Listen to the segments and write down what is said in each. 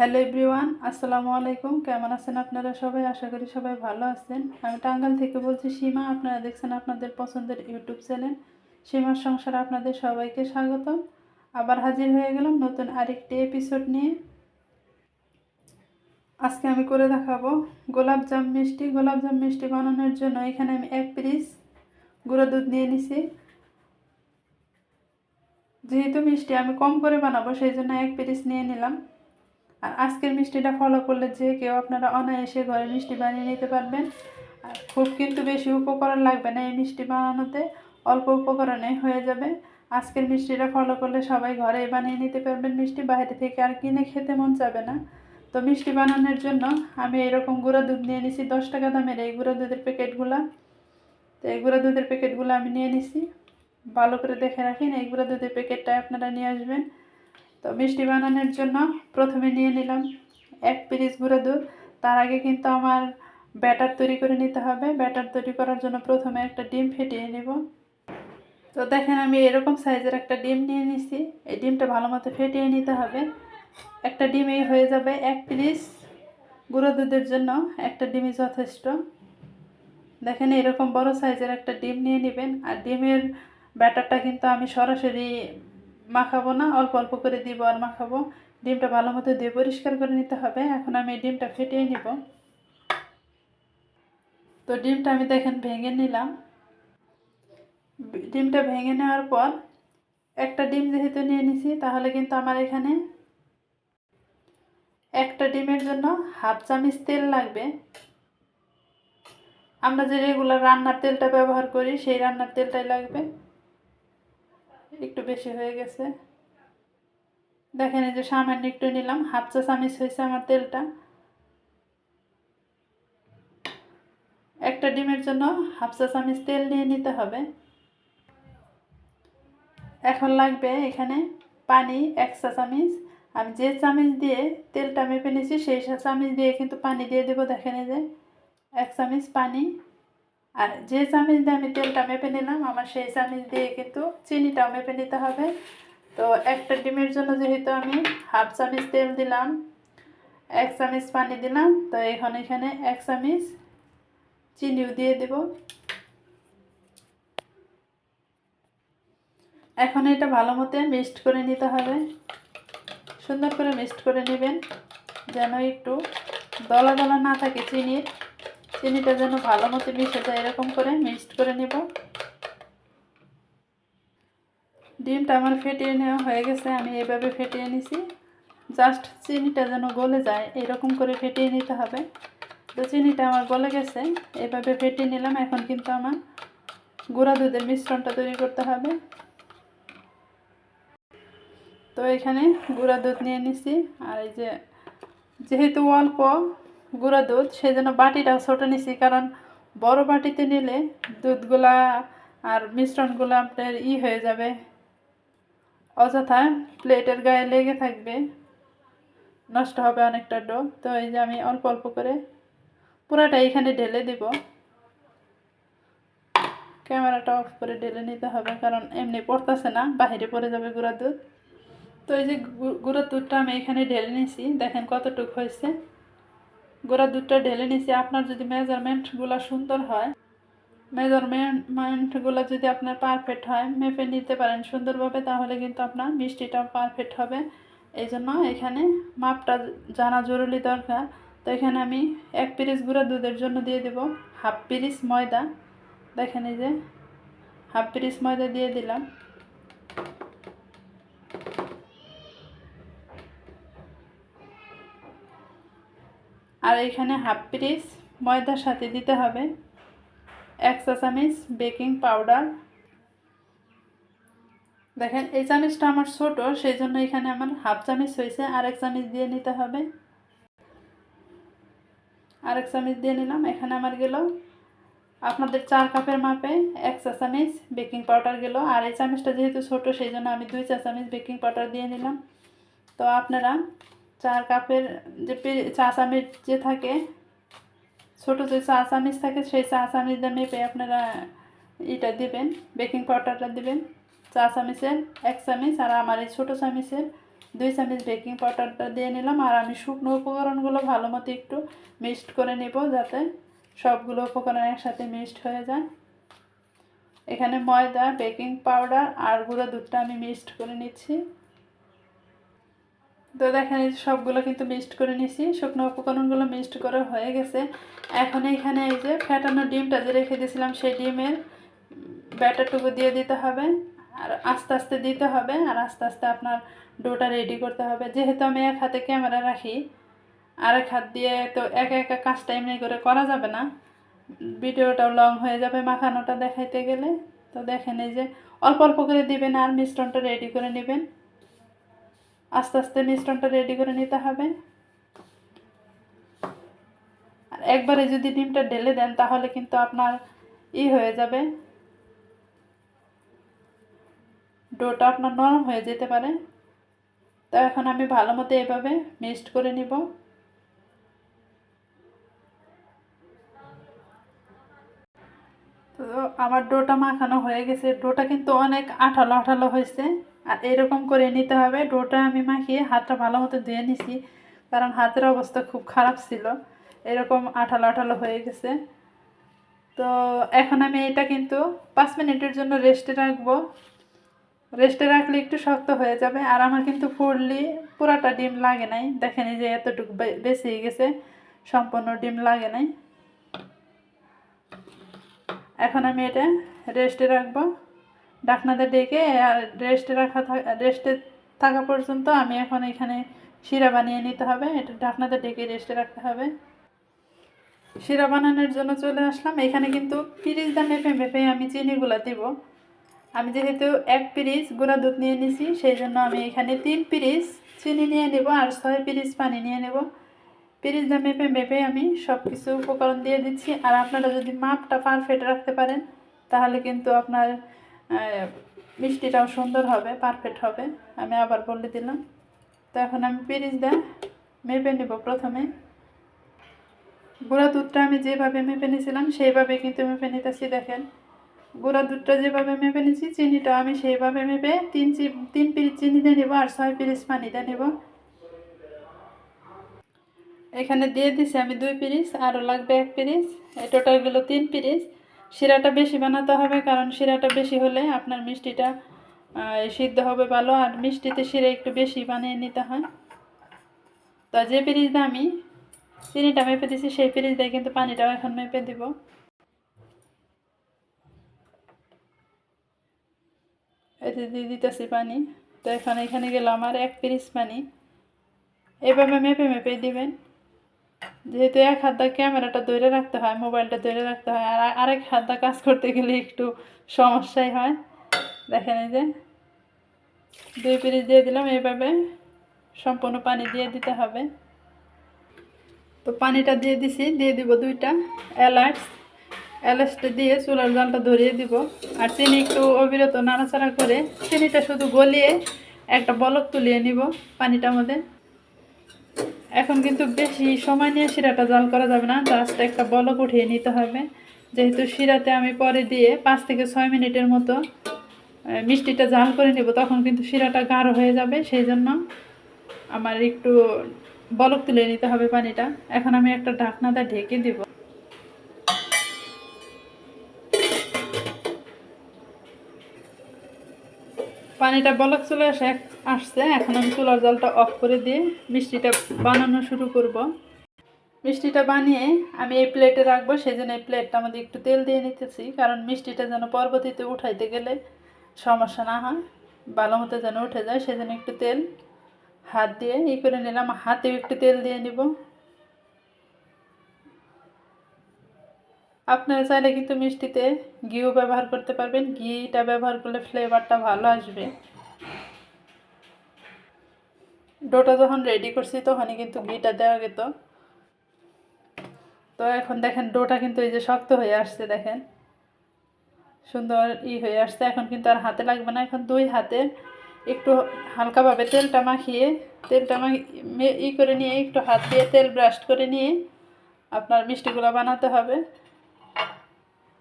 Hello everyone, আসসালামু আলাইকুম। কেমন আছেন আপনারা সবাই? আশা করি সবাই ভালো আছেন। আমি টাঙ্গাল থেকে বলছি সীমা। আপনারা দেখছেন আপনাদের পছন্দের ইউটিউব চ্যানেল। সীমার সংসার আপনাদের সবাইকে স্বাগতম। আবার হাজির হয়ে গেলাম নতুন আরেকটি এপিসোড নিয়ে। আজকে আমি করে দেখাবো গোলাপজাম মিষ্টি। গোলাপজাম মিষ্টি বানানোর জন্য এখানে আমি এক পিস গুঁড়ো দুধ নিয়ে নিছি। যেহেতু মিষ্টি আমি কম করে বানাবো, সেই জন্য এক পিস নিয়ে নিলাম। আর আজকের মিষ্টিটা ফলো করলে যে কেউ আপনারা অনায়াসে ঘরে মিষ্টি বানিয়ে নিতে পারবেন। আর খুব কিন্তু বেশি উপকরণ লাগবে না এই মিষ্টি বানানোতে, অল্প উপকরণে হয়ে যাবে। আজকের মিষ্টিটা ফলো করলে সবাই ঘরে বানিয়ে নিতে পারবেন মিষ্টি, বাইরে থেকে আর কিনে খেতে মন যাবে না। তো মিষ্টি বানানোর জন্য আমি এরকম গুঁড়া দুধ নিয়ে নিছি, দশ টাকা দামের এই গুঁড়া দুধের প্যাকেটগুলো। তো এই গুঁড়া দুধের প্যাকেটগুলো আমি নিয়ে নিছি। ভালো করে দেখে রাখেন, এই গুঁড়া দুধের প্যাকেটটা আপনারা নিয়ে আসবেন। তো মিষ্টি বানানোর জন্য প্রথমে নিয়ে নিলাম এক পিরিচ গুঁড়ো দুধ। তার আগে কিন্তু আমার ব্যাটার তৈরি করে নিতে হবে। ব্যাটার তৈরি করার জন্য প্রথমে একটা ডিম ফেটিয়ে নেব। তো দেখেন আমি এরকম সাইজের একটা ডিম নিয়ে নিছি। এই ডিমটা ভালো মতো ফেটিয়ে নিতে হবে। একটা ডিমেই হয়ে যাবে এক পিরিচ গুঁড়ো দুধের জন্য একটা ডিমই যথেষ্ট। দেখেন এরকম বড় সাইজের একটা ডিম নিয়ে নেবেন। আর ডিমের ব্যাটারটা কিন্তু আমি সরাসরি মাখাবো না, অল্প অল্প করে দিব আর মাখাবো। ডিমটা ভালো মতো দিয়ে পরিষ্কার করে নিতে হবে। এখন আমি ডিমটা ফেটিয়ে নিব। তো ডিমটা আমি দেখেন ভেঙে নিলাম। ডিমটা ভেঙে নেওয়ার পর একটা ডিম যেহেতু নিয়ে নিছি, তাহলে কিন্তু আমার এখানে একটা ডিমের জন্য হাফ চামচ তেল লাগবে। আমরা যে রেগুলার রান্নার তেলটা ব্যবহার করি, সেই রান্নার তেলটাই লাগবে। একটু বেশি হয়ে গেছে। দেখেন এই যে সামান্য একটু নিলাম, হাফ চা চামিচ হয়েছে আমার তেলটা। একটা ডিমের জন্য হাফ চা চামিচ তেল নিয়ে নিতে হবে। এখন লাগবে এখানে পানি এক চা চামিচ। আমি যে চামিচ দিয়ে তেলটা মেপে নিয়েছি, সেই চামিচ দিয়ে কিন্তু পানি দিয়ে দেবো। দেখেন এই যে এক চামিচ পানি। আর যে চামিচ দিয়ে আমি তেলটা মেপে নিলাম, আমার সেই চামিচ দিয়ে কিন্তু চিনিটাও মেপে নিতে হবে। তো একটা ডিমের জন্য যেহেতু আমি হাফ চামিচ তেল দিলাম, এক চামিচ পানি দিলাম, তো এখন এখানে এক চামিচ চিনিও দিয়ে দেব। এখন এটা ভালো মতো মিক্সড করে নিতে হবে। সুন্দর করে মিক্সড করে নেবেন, যেন একটু দলা দলা না থাকে চিনির। চিনিটা যেন ভালো মতো মিশে যায়, এরকম করে মিক্সড করে নেব। ডিমটা আমার ফেটিয়ে নেওয়া হয়ে গেছে, আমি এভাবে ফেটিয়ে নিছি। জাস্ট চিনিটা যেন গলে যায়, এরকম করে ফেটিয়ে নিতে হবে। তো চিনিটা আমার গলে গেছে, এভাবে ফেটিয়ে নিলাম। এখন কিন্তু আমার গুঁড়া দুধের মিশ্রণটা তৈরি করতে হবে। তো এখানে গুঁড়া দুধ নিয়ে নিছি, আর এই যে যেহেতু অল্প গুঁড়া দুধ সেই জন্য বাটিটাও ছোটো নিছি, কারণ বড় বাটিতে নিলে দুধগুলা আর মিশ্রণগুলো আপনার ই হয়ে যাবে। অযথা প্লেটের গায়ে লেগে থাকবে, নষ্ট হবে অনেকটা ডো। তো এই যে আমি অল্প অল্প করে পুরাটা এখানে ঢেলে দিব। ক্যামেরাটা অফ করে ঢেলে নিতে হবে, কারণ এমনি পড়তেছে না, বাহিরে পড়ে যাবে গুঁড়া দুধ। তো এই যে গুঁড়ো দুধটা আমি এখানে ঢেলে নিয়েছি দেখেন কতটুকু হয়েছে। গোড়া দুধটা ঢেলে নিছি। আপনার যদি মেজারমেন্টগুলো সুন্দর হয় মেজারমেন্টগুলো যদি আপনার পারফেক্ট হয়, মেপে নিতে পারেন সুন্দরভাবে, তাহলে কিন্তু আপনার মিষ্টিটা পারফেক্ট হবে। এই জন্য এখানে মাপটা জানা জরুরি দরকার। তো এখানে আমি এক পিরিচ গুঁড়া দুধের জন্য দিয়ে দেব। হাফ পিরিচ ময়দা। দেখেন এই যে, হাফ পিরিচ ময়দা দিয়ে দিলাম। আর এখানে হাফ পিস ময়দার সাথে দিতে হবে। এক চা চামিচ বেকিং পাউডার। দেখেন, এই চামিচটা আমার ছোট সেই জন্য এখানে আমার হাফ চামিচ হয়েছে। আরেক চামিচ দিয়ে নিতে হবে। আরেক চামিচ দিয়ে নিলাম। এখানে আমার গেল আপনাদের চার কাপের মাপে এক চা চামিচ বেকিং পাউডার গেল। আর এই চামিচটা যেহেতু ছোট সেই জন্য আমি দুই চা চামিচ বেকিং পাউডার দিয়ে নিলাম। তো আপনারা চার কাপের যে চা চামচ যে থাকে, ছোটো যে চা চামচ থাকে, সেই চা চামচ দিয়ে মেপে আপনারা এটা দেবেন বেকিং পাউডারটা দেবেন। চা চামচের এক চামচ আর আমার এই ছোটো চামচের দুই চামচ বেকিং পাউডারটা দিয়ে নিলাম আর আমি শুকনো উপকরণগুলো ভালো মতো একটু মিক্সড করে নেব যাতে সবগুলো উপকরণ একসাথে মিক্সড হয়ে যায়। এখানে ময়দা বেকিং পাউডার আর গুঁড়ো দুধটা আমি মিক্সড করে নিচ্ছি। তো দেখেন এই সবগুলো কিন্তু মিক্সড করে নিছি শুকনো উপকরণগুলো মিক্সড করে হয়ে গেছে। এখন এখানে এই যে ফ্যাটানো ডিমটা যে রেখে দিয়েছিলাম, সেই ডিমের ব্যাটারটুকু দিয়ে দিতে হবে। আর আস্তে আস্তে দিতে হবে আর আস্তে আস্তে আপনার ডোটা রেডি করতে হবে। যেহেতু আমি এক হাতে ক্যামেরা রাখি আর এক হাত দিয়ে তো একা একা কাজটা এমনি করে করা যাবে না। ভিডিওটাও লং হয়ে যাবে মাখানোটা দেখাইতে গেলে। তো দেখেন এই যে অল্প অল্প করে দিবেন আর মিশ্রণটা রেডি করে নেবেন। আস্তে আস্তে মিশ্রণটা রেডি করে নিতে হবে। আর একবারে যদি ডিমটা ঢেলে দেন, তাহলে কিন্তু আপনার ই হয়ে যাবে। ডোটা আপনার নরম হয়ে যেতে পারে। তো এখন আমি ভালো মতো এভাবে মিক্সড করে নিব। তো আমার ডোটা মাখানো হয়ে গেছে। ডোটা কিন্তু অনেক আঠালো আঠালো হয়েছে। আর এরকম করে নিতে হবে। ডোটা আমি মাখিয়ে হাতটা ভালো মতো ধুয়ে নিছি, কারণ হাতের অবস্থা খুব খারাপ ছিল। এরকম আঠালো আঠালো হয়ে গেছে। তো এখন আমি এটা কিন্তু পাঁচ মিনিটের জন্য রেস্টে রাখব। রেস্টে রাখলে একটু শক্ত হয়ে যাবে। আর আমার কিন্তু ফুললি পুরাটা ডিম লাগে নাই। দেখেন যে এতটুকু বেশি গেছে। সম্পূর্ণ ডিম লাগে নাই। এখন আমি এটা রেস্টে রাখব। ডাকনাতে ডেকে, আর রেস্টে রাখা রেস্টে থাকা পর্যন্ত আমি এখন এখানে শিরা বানিয়ে নিতে হবে। এটা ঢাকনাতে ডেকে রেস্টে রাখতে হবে। শিরা বানানোর জন্য চলে আসলাম। এখানে কিন্তু পিরিচ দা মেপে মেপে আমি চিনিগুলো দিব। আমি যেহেতু এক পিরিচ গুঁড়া দুধ নিয়ে নিছি, সেই জন্য আমি এখানে তিন পিরিচ চিনি নিয়ে নেব আর ছয় পিরিচ পানি নিয়ে নেব। পিরিচ দা মেপে মেপে আমি সব কিছু উপকরণ দিয়ে দিচ্ছি। আর আপনারা যদি মাপটা পারফেক্ট রাখতে পারেন, তাহলে কিন্তু আপনার মিষ্টিটাও সুন্দর হবে পারফেক্ট হবে। আমি আবার বলে দিলাম। তো এখন আমি পিরিচ মেপে নেব প্রথমে। গুঁড়া দুধটা আমি যেভাবে মেপে নিয়েছিলাম সেইভাবে কিন্তু মেপে নিতেছি, দেখেন। গুঁড়া দুধটা যেভাবে মেপে নিয়েছি চিনিটা আমি সেইভাবে মেপে তিন চি- তিন পিরিচ চিনি দিয়ে নেব আর ছয় পিরিচ পানি দিয়ে নেব। এখানে দিয়ে দিছি আমি দুই পিরিচ, আরও লাগবে এক পিরিচ। এই টোটালগুলো তিন পিরিচ। শিরাটা বেশি বানাতে হবে, কারণ শিরাটা বেশি হলে আপনার মিষ্টিটা সিদ্ধ হবে ভালো, আর মিষ্টিতে শিরা একটু বেশি বানিয়ে নিতে হয়। তো যে দিয়ে আমি চিনিটা মেপে দিছি, সেই দিয়ে কিন্তু পানিটাও এখন মেপে দিব। এতে দিয়ে দিতেছি পানি, তো এখন এখানে গেল আমার এক পিরিচ পানি। এভাবে মেপে মেপে দিবেন। যেহেতু এক হাত দা ক্যামেরাটা ধরে রাখতে হয়, মোবাইলটা ধরে রাখতে হয়, আর আরেক হাত দা কাজ করতে গেলে একটু সমস্যাই হয়। দেখেন এই যে, দুই পিরিচ দিয়ে দিলাম এইভাবে সম্পূর্ণ পানি দিয়ে দিতে হবে। তো পানিটা দিয়ে দিছি, দিয়ে দিব দুইটা এলাচ এলাচটা দিয়ে চুলার জলটা ধরিয়ে দিব। আর চিনি একটু অবিরত নাড়াচাড়া করে, চিনিটা শুধু গলিয়ে একটা বলক তুলিয়ে নিব পানিটার মধ্যে এখন কিন্তু বেশি সময় নিয়ে শিরাটা জাল করা যাবে না। জাস্ট একটা বলক উঠিয়ে নিতে হবে। যেহেতু শিরাতে আমি পরে দিয়ে পাঁচ থেকে ছয় মিনিটের মতো মিষ্টিটা জাল করে নেব, তখন কিন্তু শিরাটা গাঢ় হয়ে যাবে। সেই জন্য আমার একটু বলক তুলে নিতে হবে পানিটা। এখন আমি একটা ঢাকনাটা ঢেকে দিব। পানিটা বলক চলে আসে, আসছে। এখন আমি চুলার জলটা অফ করে দিয়ে মিষ্টিটা বানানো শুরু করব। মিষ্টিটা বানিয়ে আমি এই প্লেটে রাখব সেই জন্য এই প্লেটটা আমাদের একটু তেল দিয়ে নিতেছি, কারণ মিষ্টিটা যেন পরবর্তীতে উঠাইতে গেলে সমস্যা না হয়, ভালো মতো যেন উঠে যায়, সেজন্য একটু তেল হাত দিয়ে ই করে নিলাম। হাতেও একটু তেল দিয়ে নিব। আপনারা চাইলে কিন্তু মিষ্টিতে ঘিও ব্যবহার করতে পারবেন। ঘিটা ব্যবহার করলে ফ্লেভারটা ভালো আসবে। ডোটা যখন রেডি করছি, তখনই কিন্তু ঘিটা দেওয়া যেত তো এখন দেখেন, ডোটা কিন্তু এই যে শক্ত হয়ে আসছে, দেখেন। সুন্দর ই হয়ে আসছে। এখন কিন্তু আর হাতে লাগবে না। এখন দুই হাতে একটু হালকাভাবে তেলটা মাখিয়ে, তেলটা মাখি, মে- ই করে নিয়ে একটু হাত দিয়ে তেল ব্রাশ করে নিয়ে আপনার মিষ্টিগুলো বানাতে হবে।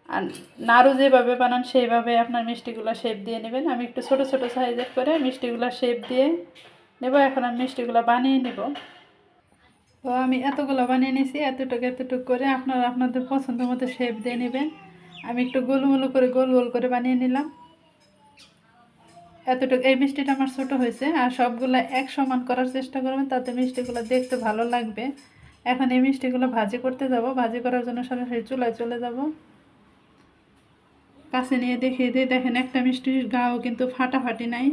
আর নাড়ু যেভাবে বানান, সেইভাবে আপনার মিষ্টিগুলো শেপ দিয়ে নেবেন। আমি একটু ছোট ছোট সাইজের করে মিষ্টিগুলো শেপ দিয়ে নেব। এখন আমি মিষ্টিগুলো বানিয়ে নেব। তো আমি এতগুলো বানিয়ে নিয়েছি, এতটুকু এতটুকু করে আপনারা আপনাদের পছন্দ মতো শেপ দিয়ে নেবেন। আমি একটু গোলমুলো করে গোল গোল করে বানিয়ে নিলাম। এতটুকু, এই মিষ্টিটা আমার ছোটো হয়েছে। আর সবগুলো এক সমান করার চেষ্টা করবেন, তাতে মিষ্টিগুলো দেখতে ভালো লাগবে। এখন এই মিষ্টিগুলো ভাজি করতে যাব। ভাজি করার জন্য সরাসরি চুলায় চলে যাব। কাছে নিয়ে দেখিয়ে দিই দেখেন একটা মিষ্টির গাও কিন্তু ফাটাফাটি নাই,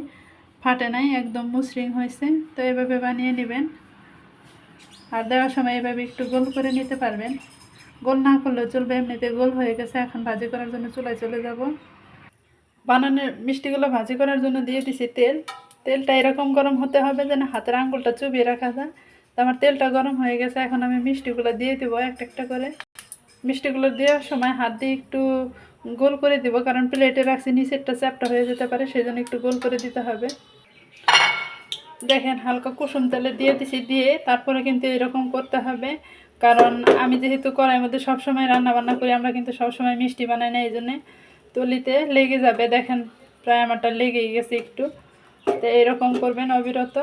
ফাটে নাই, একদম মসৃণ হয়েছে। তো এভাবে বানিয়ে নেবেন। আর দেওয়ার সময় এভাবে একটু গোল করে নিতে পারবেন। গোল না করলেও চলবে, এমনিতে গোল হয়ে গেছে। এখন ভাজি করার জন্য চুলায় চলে যাব। বানানোর মিষ্টিগুলো ভাজি করার জন্য দিয়ে দিছি তেল। তেলটা এরকম গরম হতে হবে যেন হাতের আঙুলটা চুবিয়ে রাখা যায়। তো আমার তেলটা গরম হয়ে গেছে। এখন আমি মিষ্টিগুলো দিয়ে দেবো একটা একটা করে। মিষ্টিগুলো দেওয়ার সময় হাত দিয়ে একটু গোল করে দিব, কারণ প্লেটে রাখছি, নিচেরটা চ্যাপটা হয়ে যেতে পারে সেই জন্য একটু গোল করে দিতে হবে। দেখেন, হালকা কুসুম তেলে দিয়ে দিছি, দিয়ে তারপরে কিন্তু এরকম করতে হবে। কারণ আমি যেহেতু কড়াইয়ের মধ্যে সবসময় রান্না বান্না করি, আমরা কিন্তু সবসময় মিষ্টি বানাই না, এই জন্যে তলিতে লেগে যাবে। দেখেন, প্রায় আমারটা লেগেই গেছে একটু। তো এরকম করবেন, অবিরত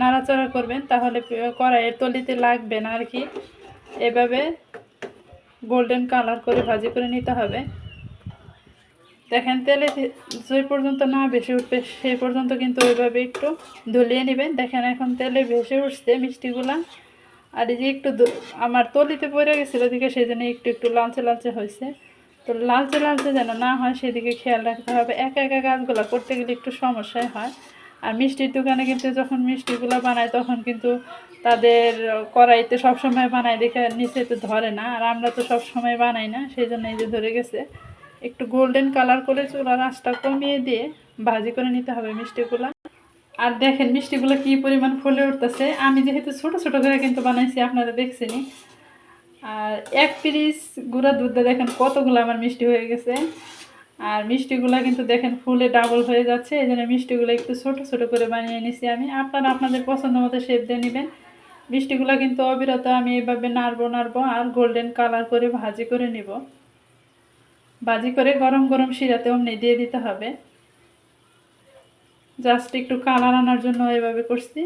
নাড়াচাড়া করবেন, তাহলে কড়াইয়ের তলিতে লাগবে না আর কি। এভাবে গোল্ডেন কালার করে ভাজি করে নিতে হবে। দেখেন, তেলে যে পর্যন্ত না বেশি উঠবে সেই পর্যন্ত কিন্তু ওইভাবে একটু ধুলিয়ে নেবেন। দেখেন, এখন তেলে ভেসে উঠছে মিষ্টিগুলা। আর এই যে একটু আমার তলিতে পড়ে গেছিল দিকে সেই জন্য একটু একটু লালচে লালচে হয়েছে। তো লালচে লালচে যেন না হয়, সেদিকে খেয়াল রাখতে হবে। একা একা কাজগুলো করতে গেলে একটু সমস্যায় হয়। আর মিষ্টির দোকানে কিন্তু যখন মিষ্টিগুলো বানায়, তখন কিন্তু তাদের কড়াইতে সবসময় বানায় দেখে নিচে তো ধরে না। আর আমরা তো সব সময় বানাই না সেই জন্য এই যে ধরে গেছে। একটু গোল্ডেন কালার করে চুলার আঁচটা কমিয়ে দিয়ে ভাজি করে নিতে হবে মিষ্টিগুলো। আর দেখেন মিষ্টিগুলো কি পরিমাণ ফুলে উঠতেছে। আমি যেহেতু ছোট ছোট করে কিন্তু বানাইছি, আপনারা দেখছেনই। আর এক পিরিস গুঁড়া দুধটা দেখেন কতগুলো আমার মিষ্টি হয়ে গেছে। আর মিষ্টিগুলো কিন্তু দেখেন ফুলে ডাবল হয়ে যাচ্ছে, এই জন্য মিষ্টিগুলো একটু ছোট ছোট করে বানিয়ে নিছি আমি। আপনারা আপনাদের পছন্দ মতো শেপ দিয়ে নেবেন। মিষ্টিগুলো কিন্তু অবিরত আমি এইভাবে নাড়বো নাড়বো আর গোল্ডেন কালার করে ভাজি করে নিব। ভাজি করে গরম গরম শিরাতে অমনি দিয়ে দিতে হবে। জাস্ট একটু কালার আনার জন্য এভাবে করছি।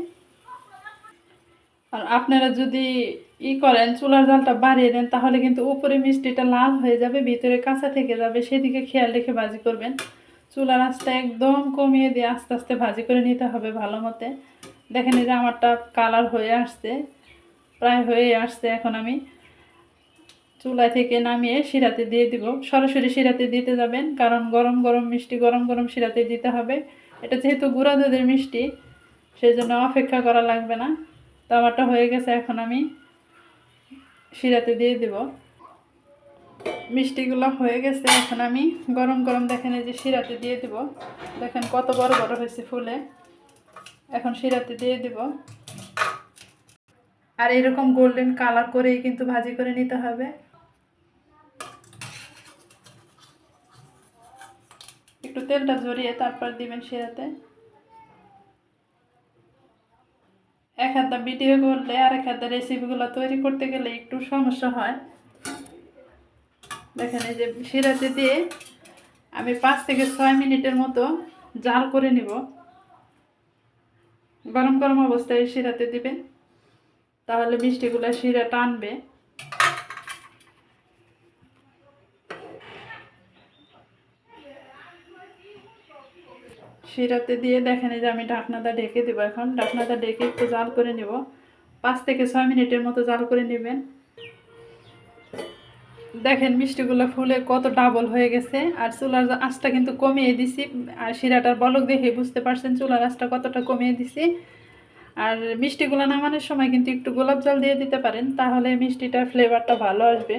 আর আপনারা যদি ই করেন, চুলার জালটা বাড়িয়ে দেন, তাহলে কিন্তু উপরে মিষ্টিটা লাল হয়ে যাবে, ভিতরে কাঁচা থেকে যাবে, সেদিকে খেয়াল রেখে ভাজি করবেন। চুলার আঁচটা একদম কমিয়ে দিয়ে আস্তে আস্তে ভাজি করে নিতে হবে ভালো মতে। দেখেন এই যে আমারটা কালার হয়ে আসছে, প্রায় হয়ে আসছে এখন আমি। চুলা থেকে নামিয়ে শিরাতে দিয়ে দিব। সরাসরি শিরাতে দিতে যাবেন, কারণ গরম গরম মিষ্টি গরম গরম শিরাতে দিতে হবে। এটা যেহেতু গুঁড়া দুধের মিষ্টি সেই জন্য অপেক্ষা করা লাগবে না। তো আমারটা হয়ে গেছে, এখন আমি শিরাতে দিয়ে দেব। মিষ্টিগুলো হয়ে গেছে, এখন আমি গরম গরম দেখেন এই যে শিরাতে দিয়ে দেব। দেখেন কত বড় বড় হয়েছে ফুলে। এখন শিরাতে দিয়ে দেব। আর এরকম গোল্ডেন কালার করেই কিন্তু ভাজি করে নিতে হবে। একটু তেলটা জড়িয়ে তারপর দিবেন শিরাতে এক হাতে ভিডিও করলে আর এক হাতে রেসিপিগুলো তৈরি করতে গেলে একটু সমস্যা হয়। দেখেন এই যে শিরাতে দিয়ে আমি পাঁচ থেকে ছয় মিনিটের মতো জাল করে নিব। গরম গরম অবস্থায় শিরাতে দিবেন। তাহলে মিষ্টিগুলো শিরা টানবে। শিরাতে দিয়ে দেখেন যে আমি ঢাকনাটা ঢেকে দেবো এখন। ঢাকনাটা ঢেকে একটু জাল করে নেব। পাঁচ থেকে ছয় মিনিটের মতো জাল করে নেবেন। দেখেন মিষ্টিগুলো ফুলে কত ডাবল হয়ে গেছে। আর চুলার আঁচটা কিন্তু কমিয়ে দিছি। আর শিরাটার বলক দেখে বুঝতে পারছেন চুলার আঁচটা কতটা কমিয়ে দিছি। আর মিষ্টিগুলো নামানোর সময় কিন্তু একটু গোলাপ জল দিয়ে দিতে পারেন, তাহলে মিষ্টিটার ফ্লেভারটা ভালো আসবে।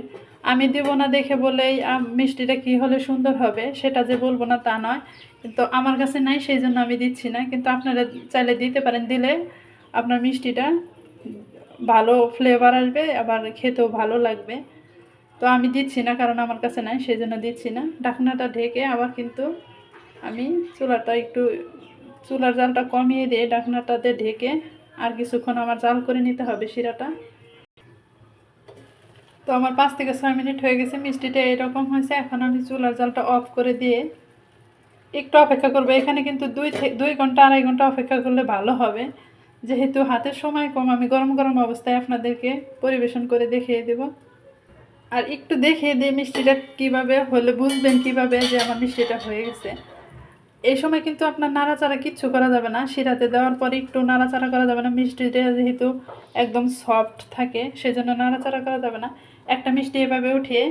আমি দিব না দেখে বলেই মিষ্টিটা কি হলে সুন্দর হবে, সেটা যে বলব না তা নয়। কিন্তু আমার কাছে নাই, সেই জন্য আমি দিচ্ছি না। কিন্তু আপনারা চাইলে দিতে পারেন, দিলে আপনার মিষ্টিটা ভালো ফ্লেভার আসবে, আবার খেতেও ভালো লাগবে। তো আমি দিচ্ছি না, কারণ আমার কাছে নাই, সেই জন্য দিচ্ছি না। ঢাকনাটা ঢেকে আবার কিন্তু আমি চুলাটা একটু, চুলার জালটা কমিয়ে দিয়ে ঢাকনাটাতে ঢেকে আর কিছুক্ষণ আমার জাল করে নিতে হবে শিরাটা। তো আমার পাঁচ থেকে ছয় মিনিট হয়ে গেছে, মিষ্টিটা এরকম হয়েছে। এখন আমি চুলার জালটা অফ করে দিয়ে একটু অপেক্ষা করব। এখানে কিন্তু দুই দুই ঘণ্টা, আড়াই ঘণ্টা অপেক্ষা করলে ভালো হবে। যেহেতু হাতের সময় কম, আমি গরম গরম অবস্থায় আপনাদেরকে পরিবেশন করে দেখিয়ে দেব। আর একটু দেখিয়ে দিয়ে মিষ্টিটা কীভাবে হলে বুঝবেন কীভাবে যে আমার মিষ্টিটা হয়ে গেছে। এই সময় কিন্তু আপনার নাড়াচাড়া কিচ্ছু করা যাবে না। শিরাতে দেওয়ার পরে একটু নাড়াচাড়া করা যাবে না। মিষ্টিটা যেহেতু একদম সফট থাকে, সেজন্য নাড়াচাড়া করা যাবে না। একটা মিষ্টি এভাবে উঠিয়ে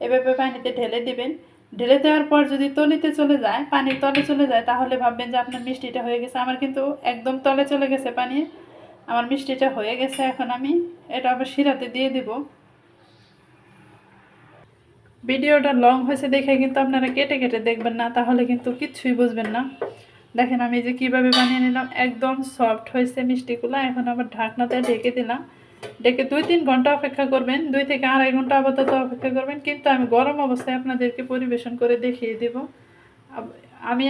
এভাবে পানিতে ঢেলে দিবেন। ঢেলে দেওয়ার পর যদি তলিতে চলে যায়, পানির তলে চলে যায়, তাহলে ভাববেন যে আপনার মিষ্টিটা হয়ে গেছে। আমার কিন্তু একদম তলে চলে গেছে পানি। আমার মিষ্টিটা হয়ে গেছে এখন আমি। এটা আবার শিরাতে দিয়ে দিব। ভিডিওটা লং হয়েছে দেখে কিন্তু আপনারা কেটে কেটে দেখবেন না, তাহলে কিন্তু কিচ্ছুই বুঝবেন না। দেখেন আমি যে কীভাবে বানিয়ে নিলাম, একদম সফট হয়েছে মিষ্টিগুলো। এখন আবার ঢাকনাতে ঢেকে দিলাম। ডেকে দুই তিন ঘণ্টা অপেক্ষা করবেন, দুই থেকে আড়াই ঘণ্টা আপাতত অপেক্ষা করবেন, কিন্তু আমি গরম অবস্থায় আপনাদেরকে পরিবেশন করে দেখিয়ে দেব। আমি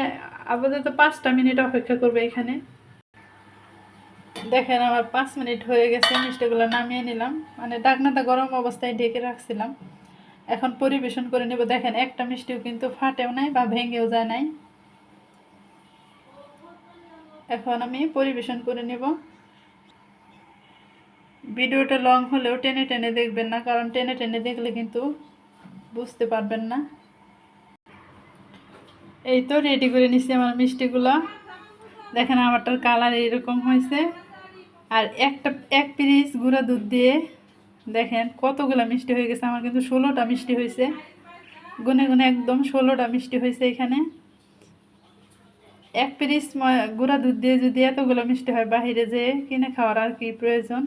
আপাতত পাঁচটা মিনিট অপেক্ষা করব এখানে। দেখেন আমার পাঁচ মিনিট হয়ে গেছে, মিষ্টিগুলো নামিয়ে নিলাম। মানে ডাকনাটা গরম অবস্থায় ঢেকে রাখছিলাম। এখন পরিবেশন করে নেব। দেখেন একটা মিষ্টিও কিন্তু ফাটেও নাই বা ভেঙেও যায় নাই। এখন আমি পরিবেশন করে নেব। ভিডিওটা লং হলেও টেনে টেনে দেখবেন না, কারণ টেনে টেনে দেখলে কিন্তু বুঝতে পারবেন না। এই তো রেডি করে নিচ্ছি আমার মিষ্টিগুলো। দেখেন আমারটার কালার এরকম হয়েছে। আর একটা, এক পিরিচ গুঁড়া দুধ দিয়ে দেখেন কতগুলো মিষ্টি হয়ে গেছে, আমার কিন্তু ষোলোটা মিষ্টি হয়েছে। গুনে গুনে একদম ষোলোটা মিষ্টি হয়েছে এখানে। এক ম- গুঁড়া দুধ দিয়ে যদি এতগুলো মিষ্টি হয়, বাহিরে যেয়ে কিনে খাওয়ার আর কি প্রয়োজন।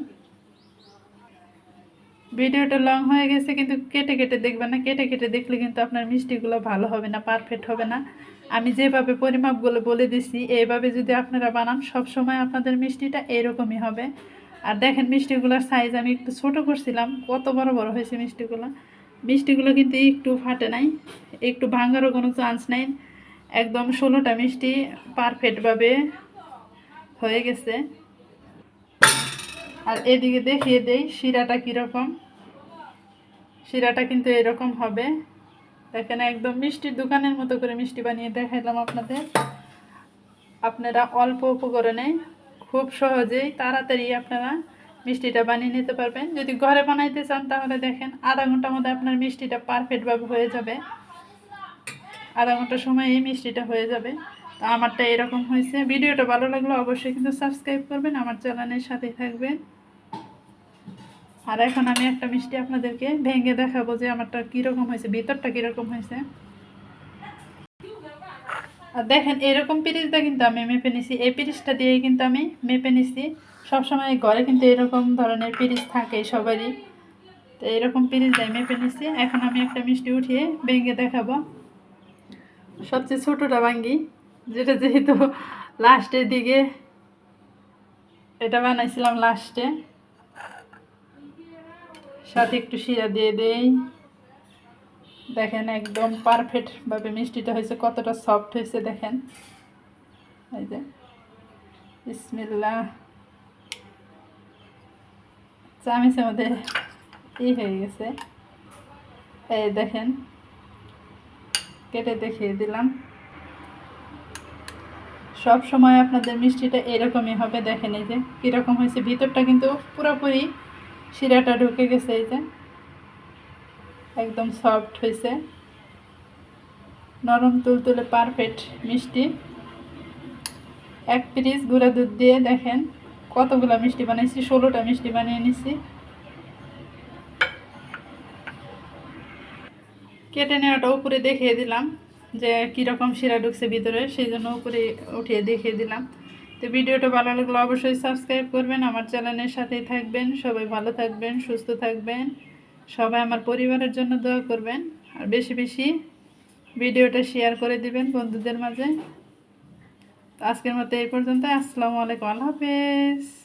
ভিডিওটা লং হয়ে গেছে, কিন্তু কেটে কেটে দেখবেন না। কেটে কেটে দেখলে কিন্তু আপনার মিষ্টিগুলো ভালো হবে না পারফেক্ট হবে না। আমি যেভাবে পরিমাপগুলো বলে দিছি, এইভাবে যদি আপনারা বানান সব সময় আপনাদের মিষ্টিটা এরকমই হবে। আর দেখেন মিষ্টিগুলোর সাইজ আমি একটু ছোট করছিলাম, কত বড় বড় হয়েছে মিষ্টিগুলো। মিষ্টিগুলো কিন্তু একটু ফাটে নাই, একটু ভাঙারও কোনো চান্স নাই। একদম ষোলোটা মিষ্টি পারফেক্টভাবে হয়ে গেছে। আর এদিকে দেখিয়ে দেই শিরাটা কীরকম। শিরাটা কিন্তু এরকম হবে। দেখেন একদম মিষ্টির দোকানের মতো করে মিষ্টি বানিয়ে দেখাইলাম আপনাদের। আপনারা অল্প উপকরণে খুব সহজেই তাড়াতাড়ি আপনারা মিষ্টিটা বানিয়ে নিতে পারবেন। যদি ঘরে বানাইতে চান তাহলে দেখেন, আধা ঘণ্টার মধ্যে আপনার মিষ্টিটা পারফেক্টভাবে হয়ে যাবে। আধা ঘণ্টা সময় এই মিষ্টিটা হয়ে যাবে। তো আমারটা এরকম হয়েছে। ভিডিওটা ভালো লাগলে অবশ্যই কিন্তু সাবস্ক্রাইব করবেন। আমার চ্যানেলের সাথেই থাকবেন। আর এখন আমি একটা মিষ্টি আপনাদেরকে ভেঙে দেখাবো যে আমারটা কীরকম হয়েছে, ভিতরটা কীরকম হয়েছে। আর দেখেন, এরকম পিরিচটা কিন্তু আমি মেপে নিছি। এই পিরিচটা দিয়েই কিন্তু আমি মেপে নিছি। সবসময় ঘরে কিন্তু এরকম ধরনের পিরিচ থাকে সবারই। তো এরকম পিরিচ দিয়ে মেপে নিছি। এখন আমি একটা মিষ্টি উঠিয়ে ভেঙে দেখাবো। সবচেয়ে ছোটোটা ভাঙ্গি, যেটা যেহেতু লাস্টের দিকে এটা বানাইছিলাম লাস্টে সাথে একটু শিরা দিয়ে দেই। দেখেন একদম পারফেক্টভাবে মিষ্টিটা হয়েছে, কতটা সফট হয়েছে দেখেন। এই যে বিসমিল্লা চামিচের মধ্যে ই হয়ে গেছে। এই দেখেন, কেটে দেখিয়ে দিলাম। সব সময় আপনাদের মিষ্টিটা এরকমই হবে, দেখেন এই যে, কীরকম হয়েছে। ভিতরটা কিন্তু পুরোপুরি শিরাটা ঢুকে গেছে এই যে। একদম সফট হয়েছে। নরম তুলতুলে পারফেক্ট মিষ্টি। এক পিরিচ গুঁড়া দুধ দিয়ে দেখেন কতগুলো মিষ্টি বানিয়েছি ষোলোটা মিষ্টি বানিয়ে নিছি। কেটে নেওয়াটা উপরে দেখিয়ে দিলাম যে কীরকম শিরা ঢুকছে ভিতরে, সেই জন্য উপরে উঠিয়ে দেখিয়ে দিলাম। তো ভিডিওটা ভালো লাগলে অবশ্যই সাবস্ক্রাইব করবেন, আমার চ্যানেলের সাথেই থাকবেন, সবাই ভালো থাকবেন, সুস্থ থাকবেন, সবাই আমার পরিবারের জন্য দোয়া করবেন, আর বেশি বেশি ভিডিওটা শেয়ার করে দিবেন বন্ধুদের মাঝে। আজকের মতো এই পর্যন্ত আসসালামু আলাইকুম, আল্লাহ হাফেজ।